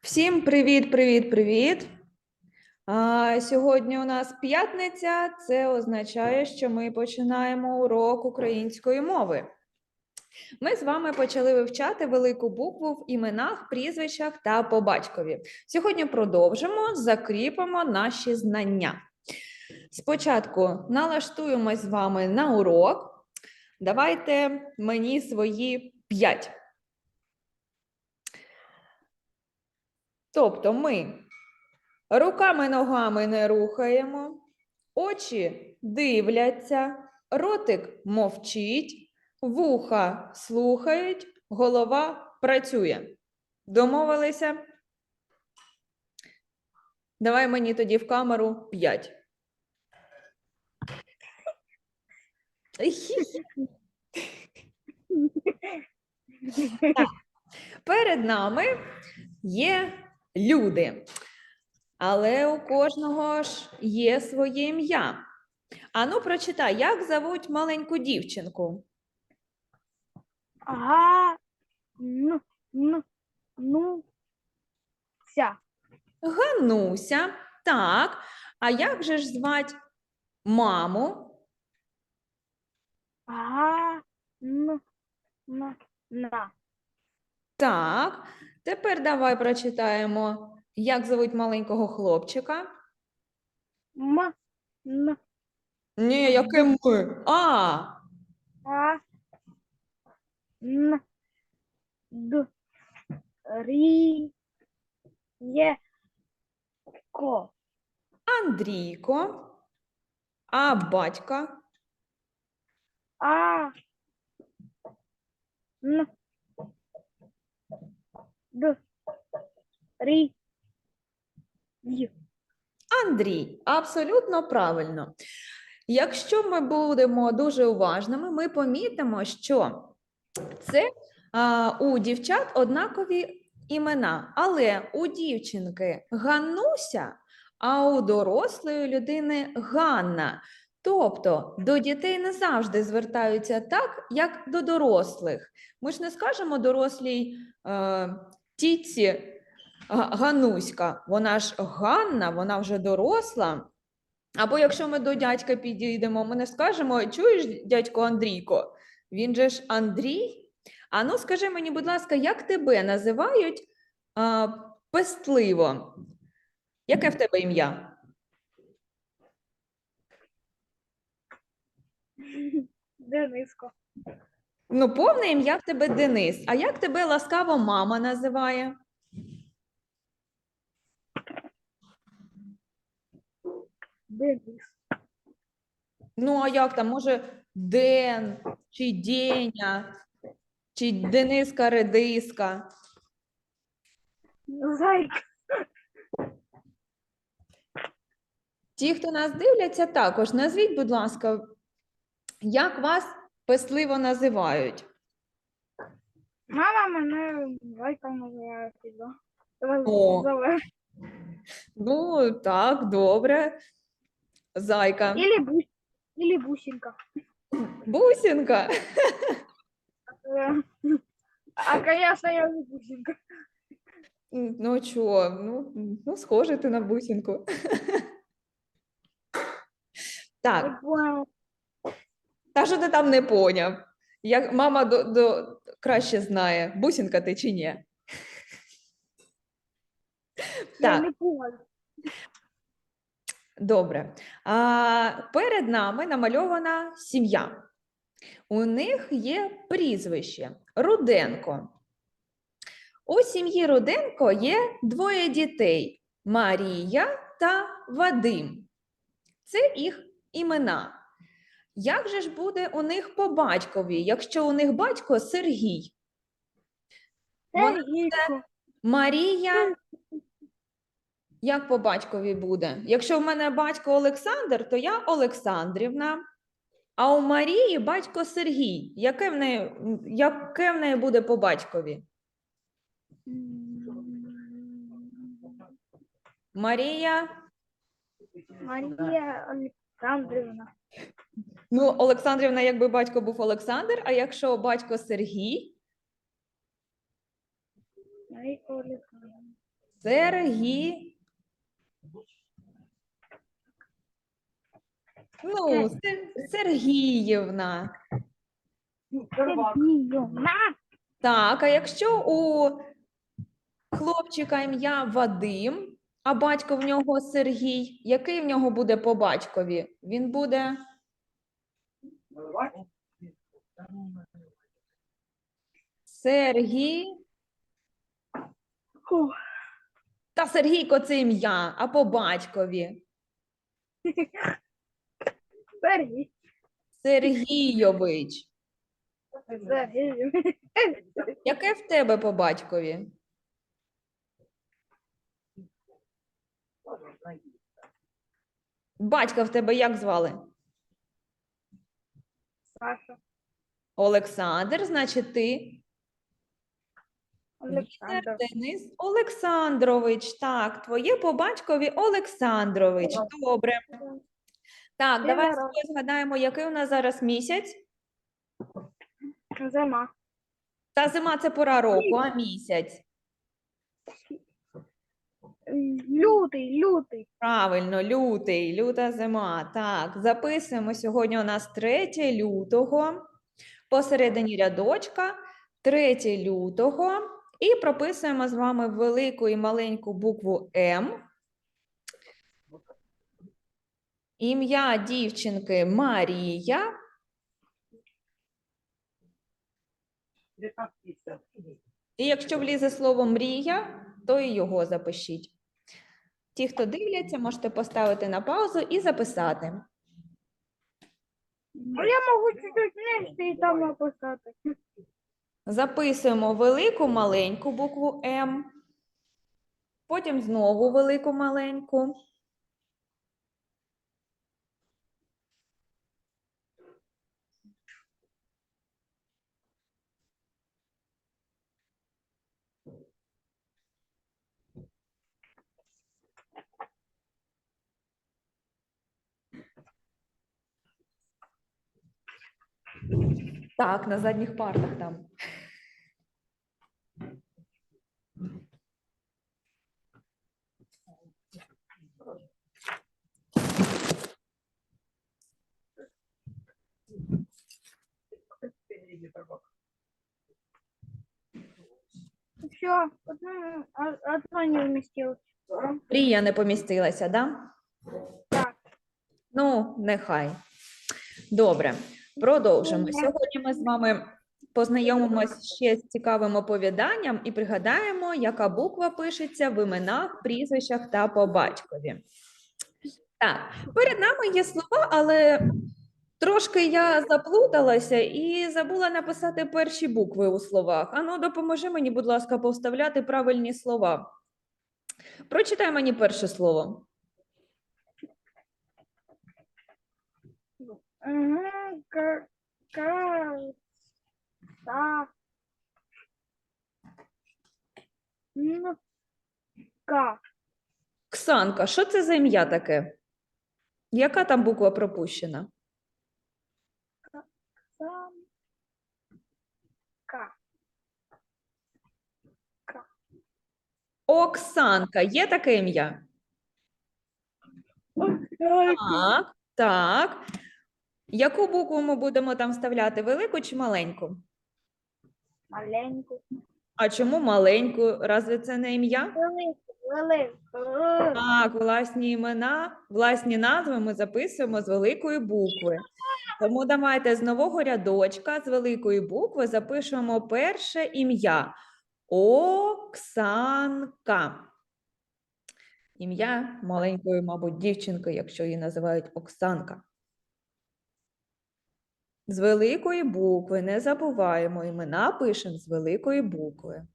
Всім привіт, привіт, привіт. А, сьогодні у нас п'ятниця. Це означає, що ми починаємо урок української мови. Ми з вами почали вивчати велику букву в іменах, прізвищах та по батькові. Сьогодні продовжимо, закріпимо наші знання. Спочатку налаштуємось з вами на урок. Давайте мені свої п'ять. Тобто ми руками ногами не рухаємо, очі дивляться, ротик мовчить, вуха слухають, голова працює. Домовилися? Давай мені тоді в камеру 5. Перед нами є люди, але у кожного ж є своє ім'я. Ану, прочитай, як зовуть маленьку дівчинку? Ага, ну, ну, ну, ся. Гануся. Так. А як же ж звать маму? Ага, ну, на, на. Так. Тепер давай прочитаємо, як зовуть маленького хлопчика. М, н, Ні, яке ми? А, а, н, д, рі, є, ко. Андрійко. А батька. А, н, д, рі. Андрій, абсолютно правильно. Якщо ми будемо дуже уважними, ми помітимо, що це а, у дівчат однакові імена, але у дівчинки Ганнуся, а у дорослої людини Ганна. Тобто до дітей не завжди звертаються так, як до дорослих. Ми ж не скажемо дорослій е, тітці Гануська, вона ж Ганна, вона вже доросла. Або якщо ми до дядька підійдемо, ми не скажемо, чуєш, дядько Андрійко, він же ж Андрій. А ну скажи мені, будь ласка, як тебе називають а, пестливо? Яке в тебе ім'я? Дениско. Ну, повне ім'я в тебе Денис. А як тебе ласкаво мама називає? Денис. Ну, а як там? Може, Ден, чи Деня, чи Дениска Редиска? Зайка. Ті, хто нас дивляться, також назвіть, будь ласка, як вас песливо називають? Мама мене зайка називає. О. Ну, так, добре. Зайка. Или бус, или бусинка. Бусинка. А конечно, я не бусинка. Ну, чого? Ну, ну, схожий ти на бусинку. Так, що ти там не поняв? Як мама до, до, краще знає, бусинка ти чи ні? Так. Добре. А, перед нами намальована сім'я. У них є прізвище Руденко. У сім'ї Руденко є двоє дітей Марія та Вадим. Це їх імена. Як же ж буде у них по батькові, якщо у них батько Сергій? Вона Сергійко. Марія. Як по батькові буде? Якщо в мене батько Олександр, то я Олександрівна. А у Марії батько Сергій. Яке в неї, яке в неї буде по батькові? Марія. Марія Олександрівна. Ну, Олександрівна, якби батько був Олександр, а якщо батько Сергій, Марійка Олександрівна. Сергі. Ну, Сер- Сергіївна. Сергіївна. Так, а якщо у хлопчика ім'я Вадим, а батько в нього Сергій, який в нього буде по батькові? Він буде Сергій. Та Сергійко це ім'я, а по батькові Сергій. Сергійович. Сергій. Яке в тебе по батькові? Батька в тебе як звали? Саша. Олександр, значить ти Олександр. Денис Олександрович. Так, твоє по батькові Олександрович. Добре. Так, давай згадаємо, який у нас зараз місяць. Зима. Та зима це пора року, а місяць. Лютий, лютий. Правильно, лютий, люта зима. Так, записуємо сьогодні у нас 3 лютого, посередині рядочка, 3 лютого, і прописуємо з вами велику і маленьку букву М. Ім'я дівчинки Марія. І якщо влізе слово мрія, то і його запишіть. Ті, хто дивляться, можете поставити на паузу і записати. А я можу чуть-чуть нижче і там написати. Записуємо велику маленьку букву М, потім знову велику маленьку. Так, на задніх партах там. Все, одну, а- одно не вмістилось. Мрія не помістилася, да? Так. Ну, нехай. Добре, продовжимо. Сьогодні ми з вами познайомимось ще з цікавим оповіданням і пригадаємо, яка буква пишеться в іменах, прізвищах та по батькові. Так, перед нами є слова, але трошки я заплуталася і забула написати перші букви у словах. Ану, допоможи мені, будь ласка, повставляти правильні слова. Прочитай мені перше слово. Ка, Ксанка, що це за ім'я таке? Яка там буква пропущена? сам, ка. Оксанка, є таке ім'я? Так, так. Яку букву ми будемо там вставляти? Велику чи маленьку? Маленьку, А чому маленьку? Разве це не ім'я? велику, велику. Так, власні імена, власні назви ми записуємо з великої букви. Тому давайте з нового рядочка, з великої букви запишемо перше ім'я Оксанка. Ім'я маленької, мабуть, дівчинки, якщо її називають Оксанка. З великої букви не забуваємо, імена пишемо з великої букви.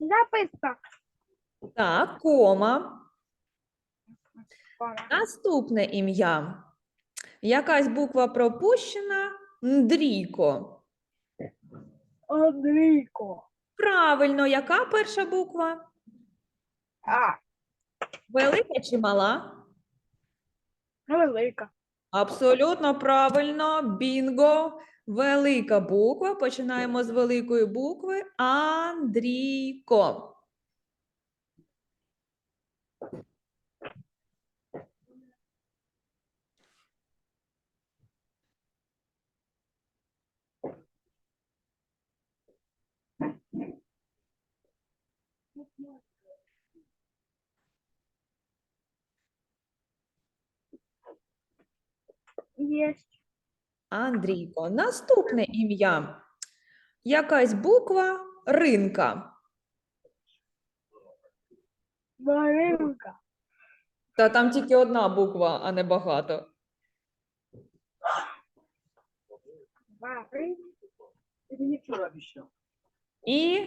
Записка. Так, кома. Наступне ім'я. Якась буква пропущена. Ндрійко. Андрійко. Правильно, яка перша буква? А, Велика чи мала? велика. Абсолютно правильно. Бінго. Велика буква. Починаємо з великої букви. Андрійко. Есть. Андрійко. Наступне ім'я. Якась буква ринка. Маринка. Та там тільки одна буква, а не багато. Маринка. І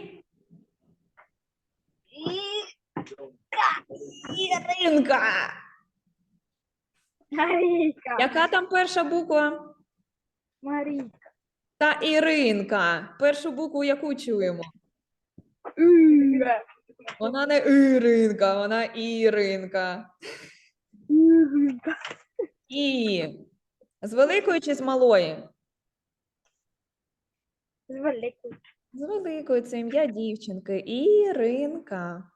И Іринка. Марийка. Яка там перша буква? Марийка. Та Іринка. Першу букву яку чуємо? Ира. Вона не Іринка, вона Іринка. Иринка. І з великої чи з малої? З великою. З великої це ім'я дівчинки. Іринка.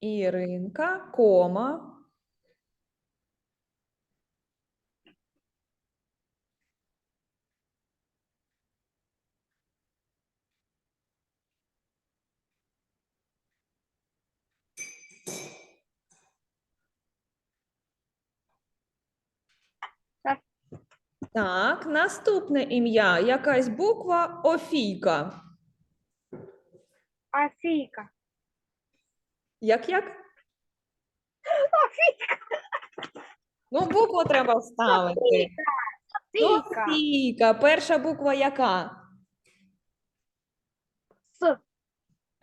Іринка, кома. Так, наступне ім'я. Якась буква Офійка. Афика. Як як? Ну, букву треба вставити. Софійка. Перша буква яка? С.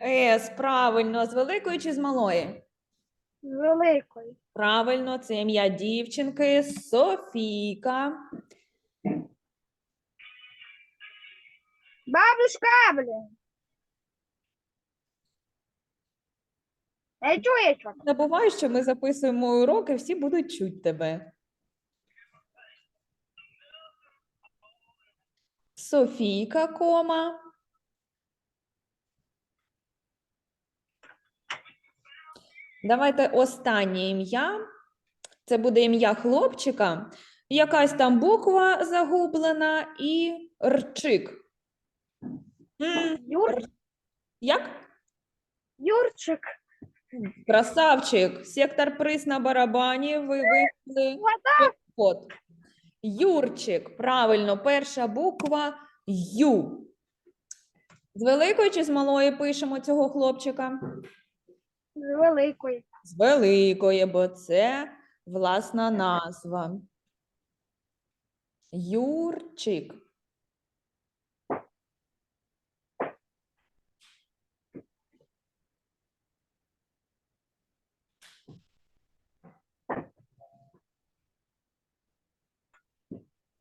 С, правильно. З великої чи з малої? З великою. Правильно, це ім'я дівчинки Софійка. Бабушка, блин. Я чую, що. Забувай, що ми записуємо уроки, всі будуть чути тебе. Софійка, кома. Давайте останнє ім'я. Це буде ім'я хлопчика. Якась там буква загублена і рчик. М, Юр... Як? Юрчик. Красавчик, сектор приз на барабані. Ви вийшли. От. Юрчик. Правильно, перша буква Ю. З великої чи з малої пишемо цього хлопчика? З великою. З великої, бо це власна назва. Юрчик.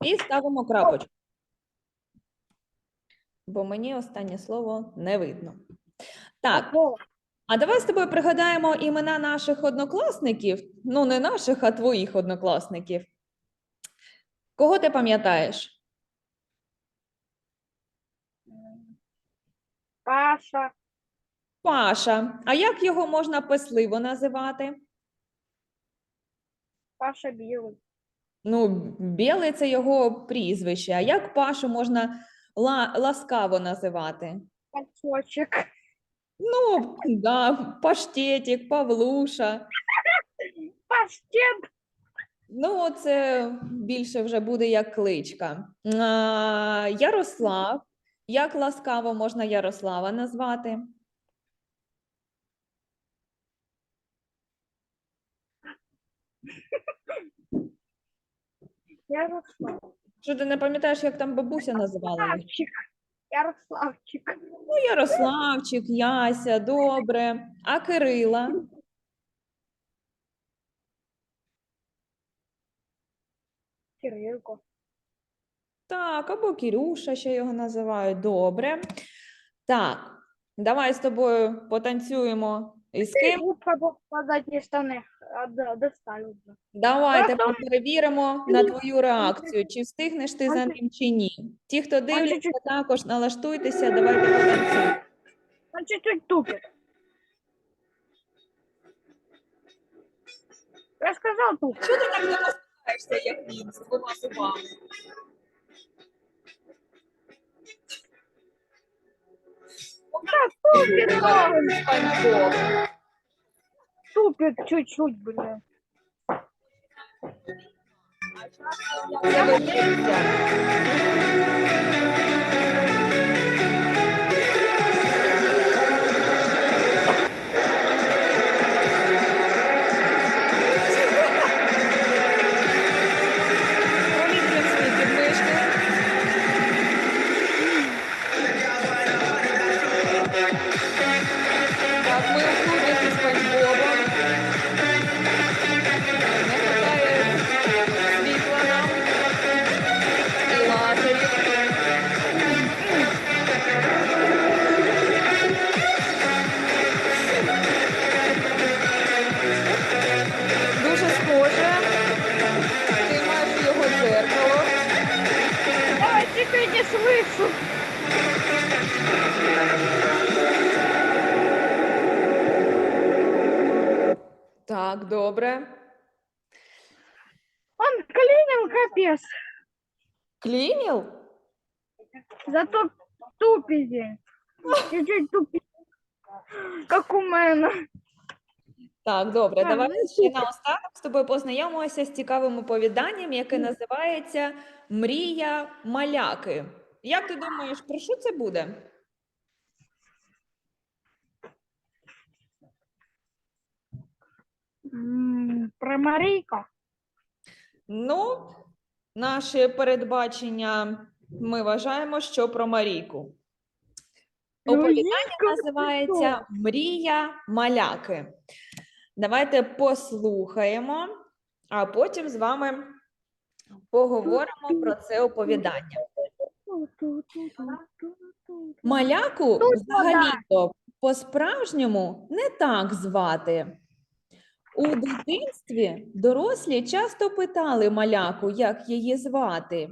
І ставимо крапочку. Бо мені останнє слово не видно. Так, а давай з тобою пригадаємо імена наших однокласників. Ну, не наших, а твоїх однокласників. Кого ти пам'ятаєш? Паша. Паша. А як його можна писливо називати? Паша білий. Ну, білий це його прізвище. А як Пашу можна ла- ласкаво називати? Пацочок. Ну, да, Паштетик, Павлуша. Паштет. Ну, це більше вже буде як кличка. А, Ярослав. Як ласкаво можна Ярослава назвати? Ярослав. Що ти не пам'ятаєш, як там бабуся називала? Ярославчик. Ярославчик. Ну, Ярославчик, Яся, добре. А Кирила? Кирилко. Так, або Кірюша ще його називають. Добре. Так, давай з тобою потанцюємо І з ким? Губка попадать штани. Достали вже. Давайте Просто- перевіримо на твою реакцію, чи встигнеш ти за ним чи ні. Ті, хто дивляться, також налаштуйтеся, давайте потанцюємо. Он чуть-чуть тупит. Я сказал тупит. Чого ти так не посміхаєшся, як він, з двома зубами? Тупит, Правильно, Спанч Тупит чуть-чуть, блин. Це слышу. Так, добре. Он клинил капец. Клініл? Зато тупизи. Чуть-чуть тупит. Как у мене. Так, добре. Так, Давай ну, ще наостанок з тобою познайомимося з цікавим оповіданням, яке називається Мрія маляки. Як ти думаєш, про що це буде? Про Марійка. Ну, наше передбачення ми вважаємо, що про Марійку. Ну, Оповідання називається Мрія маляки. Давайте послухаємо, а потім з вами поговоримо про це оповідання. Маляку взагалі-то по-справжньому не так звати. У дитинстві дорослі часто питали маляку, як її звати.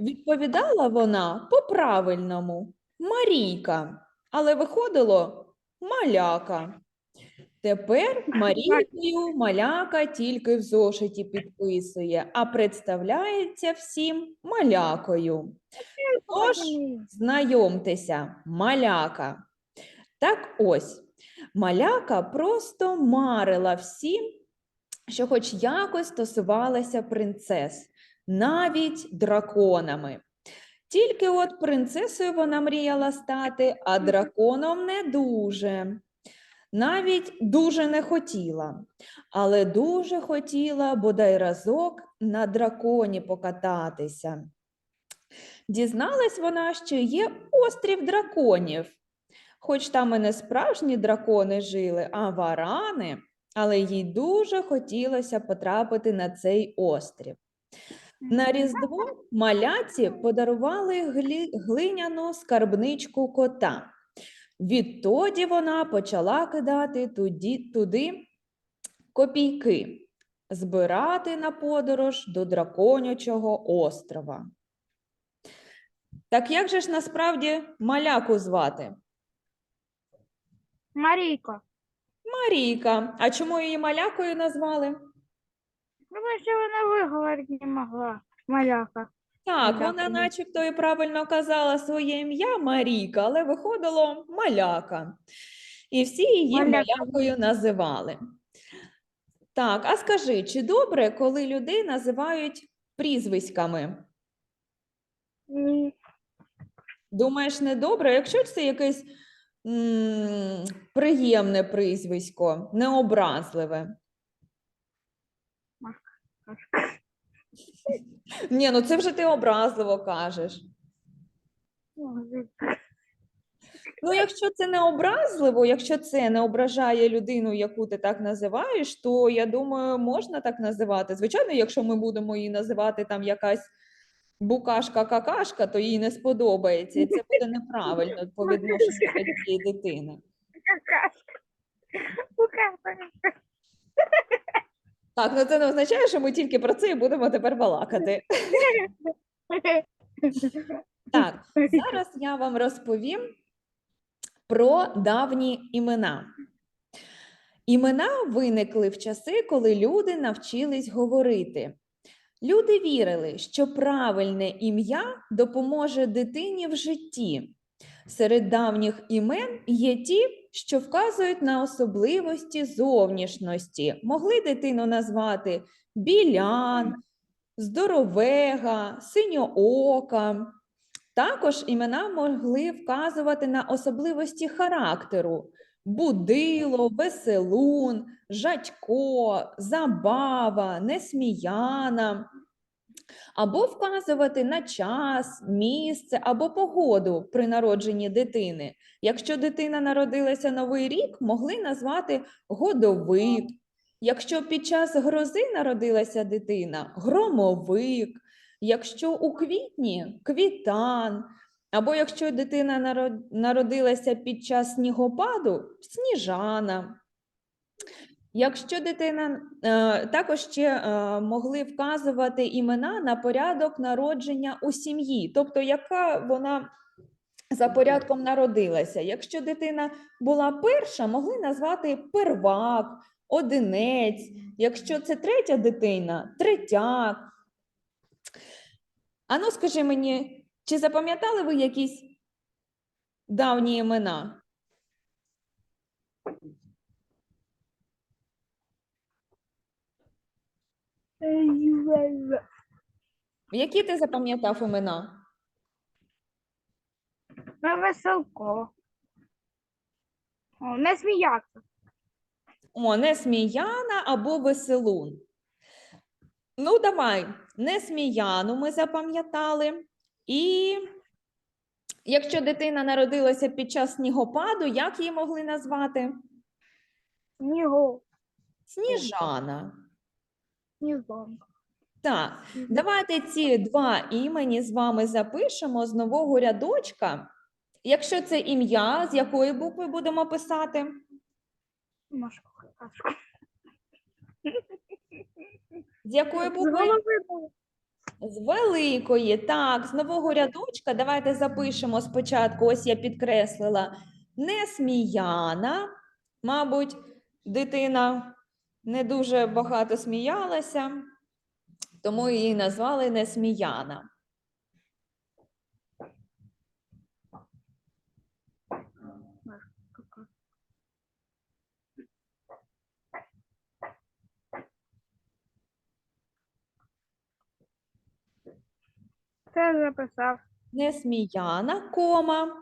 Відповідала вона по-правильному Марійка, але виходило маляка. Тепер Марійкою маляка тільки в зошиті підписує, а представляється всім малякою. Тож Знайомтеся, маляка. Так ось, маляка просто марила всім, що хоч якось стосувалася принцес, навіть драконами. Тільки от принцесою вона мріяла стати, а драконом не дуже. Навіть дуже не хотіла, але дуже хотіла бодай разок на драконі покататися. Дізналась вона, що є острів драконів. Хоч там і не справжні дракони жили, а варани, але їй дуже хотілося потрапити на цей острів. На Різдво маляці подарували глиняну скарбничку кота. Відтоді вона почала кидати туди, туди копійки, збирати на подорож до драконячого острова. Так як же ж насправді маляку звати? Марійка. Марійка. А чому її малякою назвали? Потому що вона виговорити не могла. Маляка. Так, вона начебто і правильно казала своє ім'я Марійка, але виходило маляка. І всі її Маляка. малякою називали. Так, а скажи, чи добре, коли людей називають прізвиськами? Ні. Думаєш, не добре? Якщо це якесь м, приємне прізвисько, необразливе. Ні, ну це вже ти образливо кажеш. Ну, якщо це не образливо, якщо це не ображає людину, яку ти так називаєш, то я думаю, можна так називати. Звичайно, якщо ми будемо її називати там якась букашка-какашка, то їй не сподобається, і це буде неправильно по відношенню до цієї дитини. Какашка. Так, ну це не означає, що ми тільки про це і будемо тепер балакати. Так, зараз я вам розповім про давні імена. Імена виникли в часи, коли люди навчились говорити. Люди вірили, що правильне ім'я допоможе дитині в житті. Серед давніх імен є ті, що вказують на особливості зовнішності. Могли дитину назвати Білян, Здоровега, Синьоока. Також імена могли вказувати на особливості характеру: Будило, Веселун, Жадько, Забава, Несміяна. Або вказувати на час, місце або погоду при народженні дитини. Якщо дитина народилася новий рік, могли назвати годовик. Якщо під час грози народилася дитина громовик. Якщо у квітні квітан, або якщо дитина народилася під час снігопаду сніжана. Якщо дитина е, також ще е, могли вказувати імена на порядок народження у сім'ї, тобто яка вона за порядком народилася. Якщо дитина була перша, могли назвати первак, одинець. Якщо це третя дитина, третяк. Ану, скажи мені, чи запам'ятали ви якісь давні імена? Які ти запам'ятав імена? На веселко. О, не сміятися. О, Несміяна або Веселун. Ну, давай, Несміяну ми запам'ятали. І якщо дитина народилася під час снігопаду, як її могли назвати? Снігу. Сніжана. Снігом. Так, давайте ці два імені з вами запишемо з нового рядочка. Якщо це ім'я, з якої букви будемо писати? Машко. З якої букви? З великої, так, з нового рядочка давайте запишемо спочатку. Ось я підкреслила несміяна. Мабуть, дитина не дуже багато сміялася, тому її назвали несміяна. Це записав. Несміяна, кома.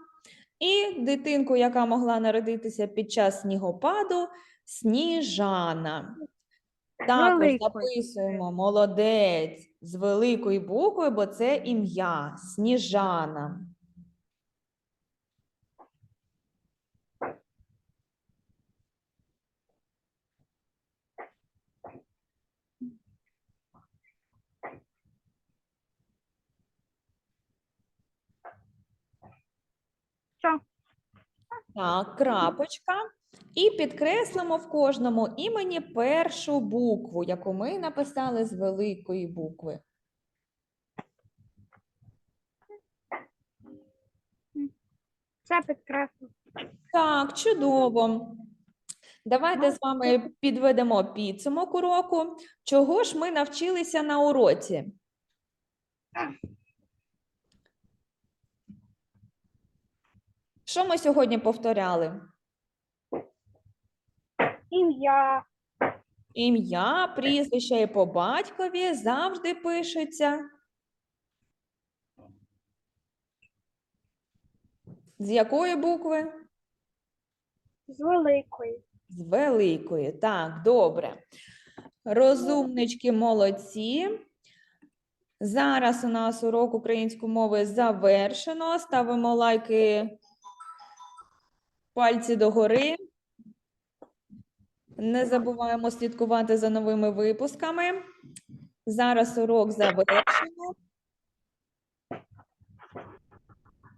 І дитинку, яка могла народитися під час снігопаду, сніжана. Також записуємо молодець з великої букви, бо це ім'я Сніжана. Так, крапочка. І підкреслимо в кожному імені першу букву, яку ми написали з великої букви. Це підкреслив. Так, чудово. Давайте з вами підведемо підсумок уроку. Чого ж ми навчилися на уроці? Що ми сьогодні повторяли? Ім'я. Ім'я, прізвище і по батькові завжди пишуться. З якої букви? З великої. З великої. Так, добре. Розумнички молодці. Зараз у нас урок української мови завершено. Ставимо лайки, пальці догори. Не забуваємо слідкувати за новими випусками. Зараз урок завершено.